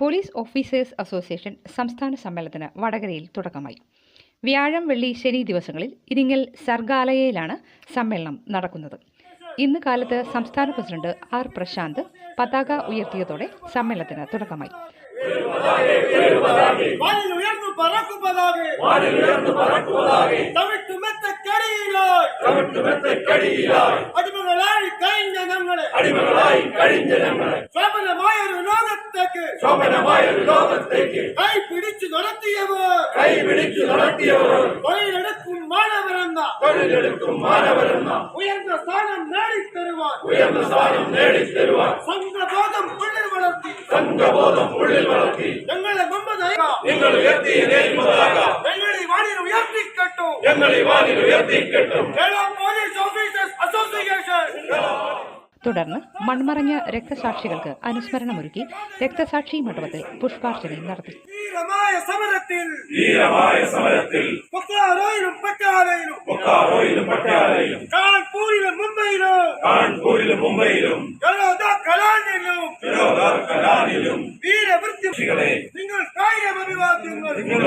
Police officers association സംസ്ഥാന സമ്മേളനത്തിന് വടകരയിൽ തുടക്കമായി. വ്യാഴം വെള്ളി ശനി ദിവസങ്ങളിൽ ഇരിങ്ങൽ സർഗാലയയിലാണ് സമ്മേളനം നടക്കുന്നത്. ഇന്ന് കാലത്ത് സംസ്ഥാന പ്രസിഡന്റ് ആർ പ്രശാന്ത് പതാക ഉയർത്തിയതോടെ സമ്മേളനത്തിന് തുടക്കമായി. അടിമകളായി കഴിഞ്ഞ പറക്കും லோகத்திற்கு சோபனமாய் லோகத்திற்கு கை பிடிச்சு நடத்தியவர். கை பிடிச்சு நடத்தியவர். தொழில் எடுக்கும் மாணவரன் தான் தொழில் எடுக்கும் மாணவரன் தான் உயர்ந்த ஸ்தானம் நேடி தருவார் உயர்ந்த ஸ்தானம் நேடி தருவார் சங்க போதம் உள்ளில் வளர்த்தி. சங்க போதம் உள்ளில் வளர்த்தி. எங்களை மம்மதாக எங்களை உயர்த்திய எங்களை வானில் உயர்த்தி கட்டும். எங்களை வானில் உயர்த்தி கட்டும். கேளாமல் തുടർന്ന് മൺമറഞ്ഞ രക്തസാക്ഷികൾക്ക് അനുസ്മരണമൊരുക്കി രക്തസാക്ഷി മണ്ഡപത്തിൽ പുഷ്പാർച്ചനയും നടത്തി. മുംബൈയിലും നിങ്ങൾ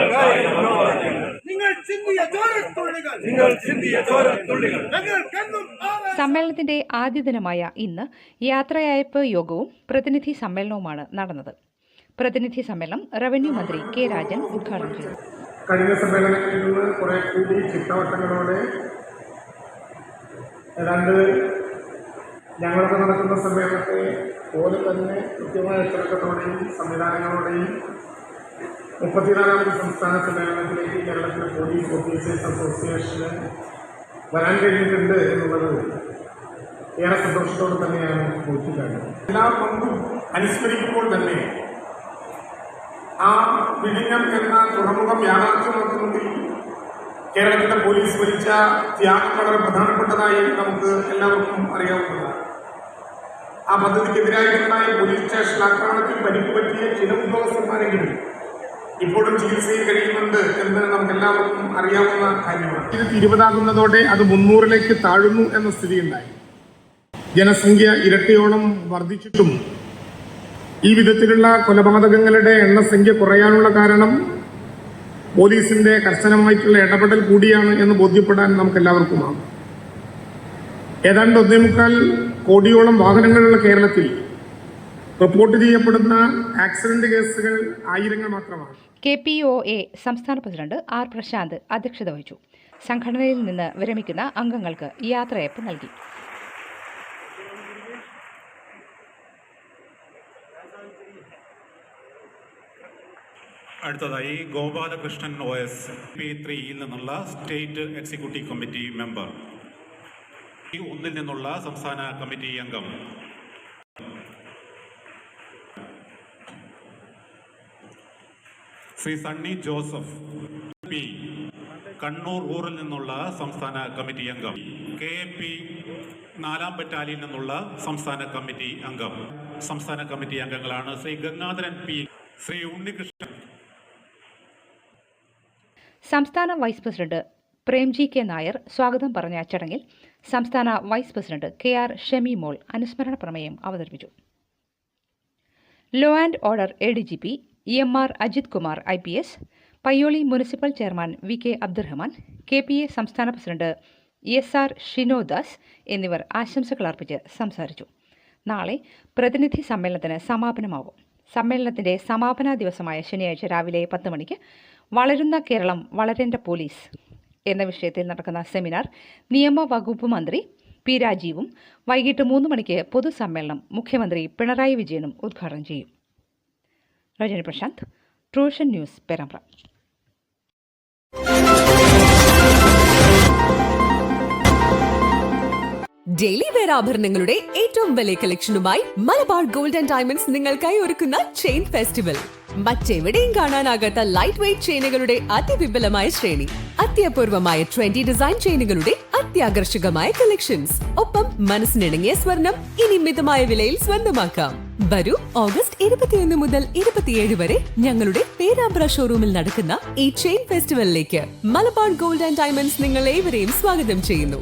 നിങ്ങൾ ചിന്തിയ ചോരത്തുള്ളികൾ നിങ്ങൾ ചിന്തിയ ചോരത്തുള്ളികൾ ഞങ്ങൾ ആവേശം സമ്മേളനത്തിന്റെ ആദ്യ ദിനമായ ഇന്ന് യാത്രയയപ്പ് യോഗവും പ്രതിനിധി സമ്മേളനവുമാണ് നടന്നത്. പ്രതിനിധി സമ്മേളനം റവന്യൂ മന്ത്രി കെ രാജൻ ഉദ്ഘാടനം ചെയ്തു. കഴിഞ്ഞ സമ്മേളനങ്ങളിൽ നിന്ന് കുറെ കൂടി ചിട്ടവട്ടങ്ങളോടെ ഏതാണ്ട് ഞങ്ങളൊക്കെ നടക്കുന്ന സമ്മേളനത്തെ പോലെ തന്നെ കൃത്യമായ അച്ചടക്കത്തോടെയും സംവിധാനങ്ങളോടെയും മുപ്പത്തിനാലാമത് സംസ്ഥാന സമ്മേളനത്തിലേക്ക് കേരളത്തിലെ പോലീസ് ഓഫീസേഴ്സ് അസോസിയേഷന് വരാൻ കഴിഞ്ഞിട്ടുണ്ട് എന്നുള്ളത് ഏറെ സന്തോഷത്തോടെ തന്നെയാണ് നോക്കിക്കാണുന്നത് എല്ലാ പങ്കും അനുസ്മരിക്കുമ്പോൾ തന്നെ ആ വിഴിഞ്ഞം എന്ന തുറമുഖം യാഥാർത്ഥ്യമാക്കുന്നതിൽ കേരളത്തിലെ പോലീസ് ഭരിച്ച ത്യാഗം വളരെ പ്രധാനപ്പെട്ടതായി നമുക്ക് എല്ലാവർക്കും അറിയാവുന്നതാണ്. ആ പദ്ധതിക്കെതിരായിട്ടുണ്ടായ പോലീസ് സ്റ്റേഷൻ ആക്രമണത്തിൽ പരിക്ക് പറ്റിയ ചില ഉദ്യോഗസ്ഥന്മാരെങ്കിലും ഇപ്പോഴും ചികിത്സയിൽ കഴിയുന്നുണ്ട് എന്ന് നമുക്ക് എല്ലാവർക്കും അറിയാവുന്ന കാര്യമാണ്. ഇത് ഇരുപതാകുന്നതോടെ അത് മുന്നൂറിലേക്ക് താഴുന്നു എന്ന സ്ഥിതിയുണ്ടായി. ജനസംഖ്യ ഇരട്ടിയോളം വർദ്ധിച്ചിട്ടും ഈ വിധത്തിലുള്ള കൊലപാതകങ്ങളുടെ എണ്ണസംഖ്യ കുറയാനുള്ള കാരണം പോലീസിന്റെ കർശനമായിട്ടുള്ള ഇടപെടൽ കൂടിയാണ് എന്ന് ബോധ്യപ്പെടാൻ നമുക്ക് എല്ലാവർക്കുമാണ് ഏതാണ്ട് ഒന്നേ മുക്കാൽ കോടിയോളം വാഹനങ്ങളുള്ള കേരളത്തിൽ റിപ്പോർട്ട് ചെയ്യപ്പെടുന്ന ആക്സിഡന്റ് കേസുകൾ ആയിരങ്ങൾ മാത്രമാണ്. കെ പി ഒ എ സംസ്ഥാന പ്രസിഡന്റ് ആർ പ്രശാന്ത് അധ്യക്ഷത വഹിച്ചു. സംഘടനയിൽ നിന്ന് വിരമിക്കുന്ന അംഗങ്ങൾക്ക് യാത്രയപ്പ് നൽകി. അടുത്തതായി ഗോപാലകൃഷ്ണൻ ഒ എസ് പി ത്രീയിൽ നിന്നുള്ള സ്റ്റേറ്റ് എക്സിക്യൂട്ടീവ് കമ്മിറ്റി മെമ്പർ. ഒന്നിൽ നിന്നുള്ള സംസ്ഥാന കമ്മിറ്റി അംഗം. ശ്രീ സണ്ണി ജോസഫ് പി. കണ്ണൂർ ഊറിൽ നിന്നുള്ള സംസ്ഥാന കമ്മിറ്റി അംഗം കെ. എ. പി. നാലാം ബറ്റാലിയിൽ നിന്നുള്ള സംസ്ഥാന കമ്മിറ്റി അംഗം സംസ്ഥാന കമ്മിറ്റി അംഗങ്ങളാണ് ശ്രീ ഗംഗാധരൻ പി. ശ്രീ ഉണ്ണികൃഷ്ണൻ. സംസ്ഥാന vice president Premji K. Nair സ്വാഗതം പറഞ്ഞ ചടങ്ങിൽ സംസ്ഥാന vice president K. R. Shemi Mol അനുസ്മരണ പ്രമേയം അവതരിപ്പിച്ചു. Law and order A D G P E M R Ajith Kumar I P S Payyoli municipal chairman V K Abdurahman K P A സംസ്ഥാന president S R Shinodas എന്നിവർ ആശംസകൾ അർപ്പിച്ച് സംസാരിച്ചു. നാളെ പ്രതിനിധി സമ്മേളനത്തിന് സമാപനമാവും സമ്മേളനത്തിന്റെ സമാപന ദിവസമായ ശനിയാഴ്ച രാവിലെ പത്ത് മണിക്ക് വളരുന്ന കേരളം വളരേണ്ട പോലീസ് എന്ന വിഷയത്തിൽ നടക്കുന്ന സെമിനാർ നിയമവകുപ്പ് മന്ത്രി പി രാജീവും വൈകിട്ട് മൂന്ന് മണിക്ക് പൊതുസമ്മേളനം മുഖ്യമന്ത്രി പിണറായി വിജയനും ഉദ്ഘാടനം ചെയ്യും. Rajani Prashanth ട്രൂഷൻ news Perambra. Daily wear ആഭരണങ്ങളുടെ ഏറ്റവും വലിയ കളക്ഷനുമായി മലബാർ ഗോൾഡ് ആൻഡ് ഡയമണ്ട്സ് നിങ്ങൾക്കായി ഒരുക്കുന്ന ചെയിൻ ഫെസ്റ്റിവൽ. മറ്റെവിടെയും കാണാനാകാത്ത ലൈറ്റ് വെയ്റ്റ് ചെയിനുകളുടെ അതിവിപുലമായ ശ്രേണി അത്യപൂർവമായ ട്വന്റി ഡിസൈൻ ചെയിനുകളുടെ അത്യാകർഷകമായ കളക്ഷൻസ് ഒപ്പം മനസ്സിനിണങ്ങിയ സ്വർണം ഇനി മിതമായ വിലയിൽ സ്വന്തമാക്കാം. വരൂ ഓഗസ്റ്റ് ഇരുപത്തിയൊന്ന് മുതൽ ഇരുപത്തിയേഴ് വരെ ഞങ്ങളുടെ പേരാമ്പ്ര ഷോറൂമിൽ നടക്കുന്ന ഈ ചെയിൻ ഫെസ്റ്റിവലിലേക്ക് മലബാർ ഗോൾഡ് ആൻഡ് ഡയമണ്ട്സ് നിങ്ങൾ ഏവരെയും സ്വാഗതം ചെയ്യുന്നു.